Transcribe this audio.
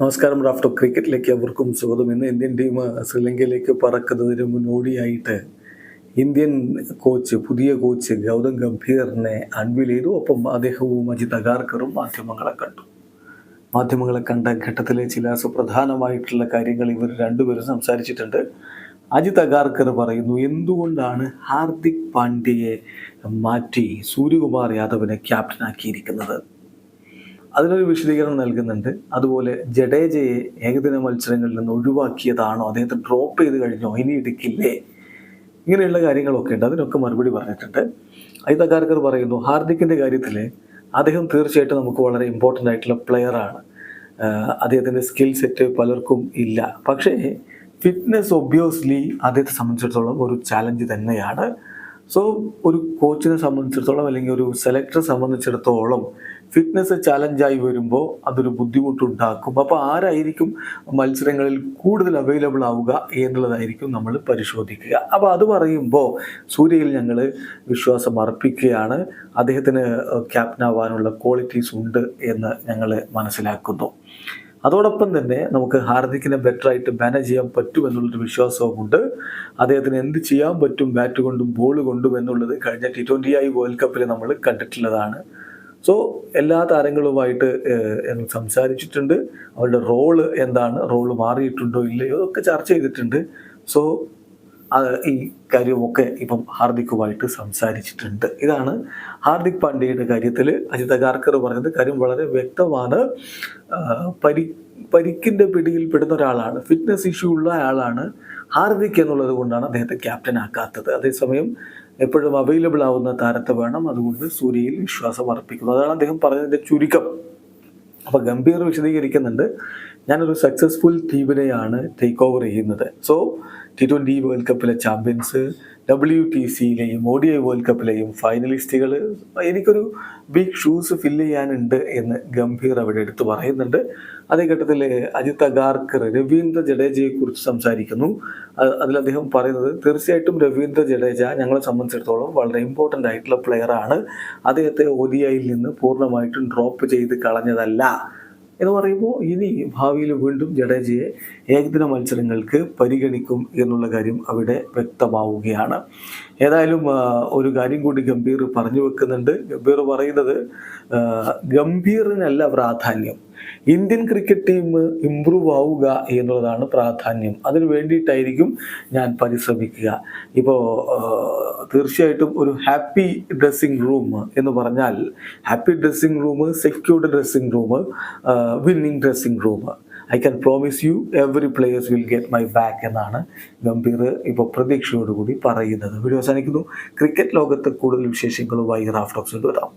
നമസ്കാരം. റാഫ്റ്റർ ക്രിക്കറ്റിലേക്ക് അവർക്കും സ്വാഗതം. ഇന്ന് ഇന്ത്യൻ ടീം ശ്രീലങ്കയിലേക്ക് പറക്കുന്നതിന് മുന്നോടിയായിട്ട് ഇന്ത്യൻ കോച്ച് പുതിയ കോച്ച് ഗൗതം ഗംഭീറിനെ അൺവീൽ ചെയ്തു. ഒപ്പം അദ്ദേഹവും അജിത് അഗാർക്കറും മാധ്യമങ്ങളെ കണ്ടു. മാധ്യമങ്ങളെ കണ്ട ഘട്ടത്തിലെ ചില സുപ്രധാനമായിട്ടുള്ള കാര്യങ്ങൾ ഇവർ രണ്ടുപേരും സംസാരിച്ചിട്ടുണ്ട്. അജിത് അഗാർക്കർ പറയുന്നു എന്തുകൊണ്ടാണ് ഹാർദിക് പാണ്ഡ്യയെ മാറ്റി സൂര്യകുമാർ യാദവിനെ ക്യാപ്റ്റനാക്കിയിരിക്കുന്നത് അതിനൊരു വിശദീകരണം നൽകുന്നുണ്ട്. അതുപോലെ ജഡേജയെ ഏകദിന മത്സരങ്ങളിൽ നിന്ന് ഒഴിവാക്കിയതാണോ? അദ്ദേഹത്തെ ഡ്രോപ്പ് ചെയ്ത് കഴിഞ്ഞോ? ഇനി എടുക്കില്ലേ? ഇങ്ങനെയുള്ള കാര്യങ്ങളൊക്കെ ഉണ്ട്. അതിനൊക്കെ മറുപടി പറഞ്ഞിട്ടുണ്ട്. അയിതകാരകർ പറയുന്നു ഹാർദിക്കിന്റെ കാര്യത്തിൽ അദ്ദേഹം തീർച്ചയായിട്ടും നമുക്ക് വളരെ ഇമ്പോർട്ടന്റ് ആയിട്ടുള്ള പ്ലെയറാണ് അദ്ദേഹത്തിന്റെ സ്കിൽ സെറ്റ് പലർക്കും ഇല്ല. പക്ഷേ ഫിറ്റ്നസ് ഒബ്വിയസ്ലി അദ്ദേഹത്തെ സംബന്ധിച്ചിടത്തോളം ഒരു ചാലഞ്ച് തന്നെയാണ്. സോ ഒരു കോച്ചിനെ സംബന്ധിച്ചിടത്തോളം അല്ലെങ്കിൽ ഒരു സെലക്ടറെ സംബന്ധിച്ചിടത്തോളം ഫിറ്റ്നസ് ചാലഞ്ചായി വരുമ്പോൾ അതൊരു ബുദ്ധിമുട്ടുണ്ടാക്കും. അപ്പോൾ ആരായിരിക്കും മത്സരങ്ങളിൽ കൂടുതൽ അവൈലബിൾ ആവുക എന്നുള്ളതായിരിക്കും നമ്മൾ പരിശോധിക്കുക. അപ്പോൾ അത് പറയുമ്പോൾ സൂര്യയിൽ ഞങ്ങൾ വിശ്വാസം അർപ്പിക്കുകയാണ് അദ്ദേഹത്തിന് ക്യാപ്റ്റനാവാനുള്ള ക്വാളിറ്റീസ് ഉണ്ട് എന്ന് ഞങ്ങൾ മനസ്സിലാക്കുന്നു. അതോടൊപ്പം തന്നെ നമുക്ക് ഹാർദിക്കിനെ ബെറ്ററായിട്ട് മാനേജ് ചെയ്യാൻ പറ്റുമെന്നുള്ളൊരു വിശ്വാസവുമുണ്ട്. അദ്ദേഹത്തിന് എന്ത് ചെയ്യാൻ പറ്റും ബാറ്റ് കൊണ്ടും ബോൾ കൊണ്ടും എന്നുള്ളത് കഴിഞ്ഞ ടി ട്വന്റി ആയി വേൾഡ് കപ്പിൽ നമ്മൾ കണ്ടിട്ടുള്ളതാണ്. സോ എല്ലാ താരങ്ങളുമായിട്ട് സംസാരിച്ചിട്ടുണ്ട്. അവരുടെ റോൾ എന്താണ്? റോൾ മാറിയിട്ടുണ്ടോ? ഇല്ലയോ? ഒക്കെ ചർച്ച ചെയ്തിട്ടുണ്ട്. സോ ഈ കാര്യമൊക്കെ ഇപ്പം ഹാർദിക്കുമായിട്ട് സംസാരിച്ചിട്ടുണ്ട്. ഇതാണ് ഹാർദിക് പാണ്ഡ്യയുടെ കാര്യത്തിൽ അജിത ഗാർക്കർ പറഞ്ഞത്. കാര്യം വളരെ വ്യക്തമാണ്. പരി പരിക്കിന്റെ പിടിയിൽ പെടുന്ന ഒരാളാണ്. ഫിറ്റ്നസ് ഇഷ്യൂ ഉള്ള ആളാണ് ഹാർദിക് എന്നുള്ളത് കൊണ്ടാണ് അദ്ദേഹത്തെ ക്യാപ്റ്റൻ ആക്കാത്തത്. അതേസമയം എപ്പോഴും അവൈലബിൾ ആവുന്ന താരത്തെ വേണം. അതുകൊണ്ട് സൂര്യയിൽ വിശ്വാസം അർപ്പിക്കുന്നു. അതാണ് അദ്ദേഹം പറഞ്ഞതിന്റെ ചുരുക്കം. അപ്പോൾ ഗംഭീർ വിശദീകരിക്കുന്നുണ്ട്. ഞാനൊരു സക്സസ്ഫുൾ ടീമിനെയാണ് ടേക്ക് ഓവർ ചെയ്യുന്നത്. സോ ടി ട്വന്റി വേൾഡ് കപ്പിലെ ചാമ്പ്യൻസ് ഡബ്ല്യു ടി സിയിലെയും ഒ ഡി ഐ വേൾഡ് കപ്പിലെയും ഫൈനലിസ്റ്റുകൾ എനിക്കൊരു ബിഗ് ഷൂസ് ഫില്ല് ചെയ്യാനുണ്ട് എന്ന് ഗംഭീർ അവിടെ എടുത്തു പറയുന്നുണ്ട്. അതേ ഘട്ടത്തിൽ അജിത് അഗാർക്കർ രവീന്ദ്ര ജഡേജയെ കുറിച്ച് സംസാരിക്കുന്നു. അതിൽ അദ്ദേഹം പറയുന്നത് തീർച്ചയായിട്ടും രവീന്ദ്ര ജഡേജ ഞങ്ങളെ സംബന്ധിച്ചിടത്തോളം വളരെ ഇമ്പോർട്ടന്റ് ആയിട്ടുള്ള പ്ലെയറാണ് അദ്ദേഹത്തെ ഒ ഡി ഐയിൽ നിന്ന് പൂർണമായിട്ടും ഡ്രോപ്പ് ചെയ്ത് കളഞ്ഞതല്ല. എന്ന് പറയുമ്പോൾ ഇനി ഭാവിയിൽ വീണ്ടും ജഡേജയെ ഏകദിന മത്സരങ്ങൾക്ക് പരിഗണിക്കും എന്നുള്ള കാര്യം അവിടെ വ്യക്തമാവുകയാണ്. ഏതായാലും ഒരു കാര്യം കൂടി ഗംഭീർ പറഞ്ഞു വെക്കുന്നുണ്ട്. ഗംഭീർ പറയുന്നത് ഗംഭീറിനല്ല പ്രാധാന്യം. ഇന്ത്യൻ ക്രിക്കറ്റ് ടീം ഇമ്പ്രൂവ് ആവുക എന്നുള്ളതാണ് പ്രാധാന്യം. അതിന് വേണ്ടിയിട്ടായിരിക്കും ഞാൻ പരിശ്രമിക്കുക. ഇപ്പോൾ തീർച്ചയായിട്ടും ഒരു ഹാപ്പി ഡ്രസ്സിംഗ് റൂം എന്ന് പറഞ്ഞാൽ happy dressing room secured dressing room winning dressing room I can promise you every players will get my back എന്നാണ് ഗംഭീർ ഇപ്പോൾ പ്രതീക്ഷയോടുകൂടി പറയുന്നത്. വീഡിയോ അവസാനിക്കുന്നു. ക്രിക്കറ്റ് ലോകത്ത് കൂടുതൽ വിശേഷങ്ങളുമായി റാഫ്റ്റോക്സ് വരാം.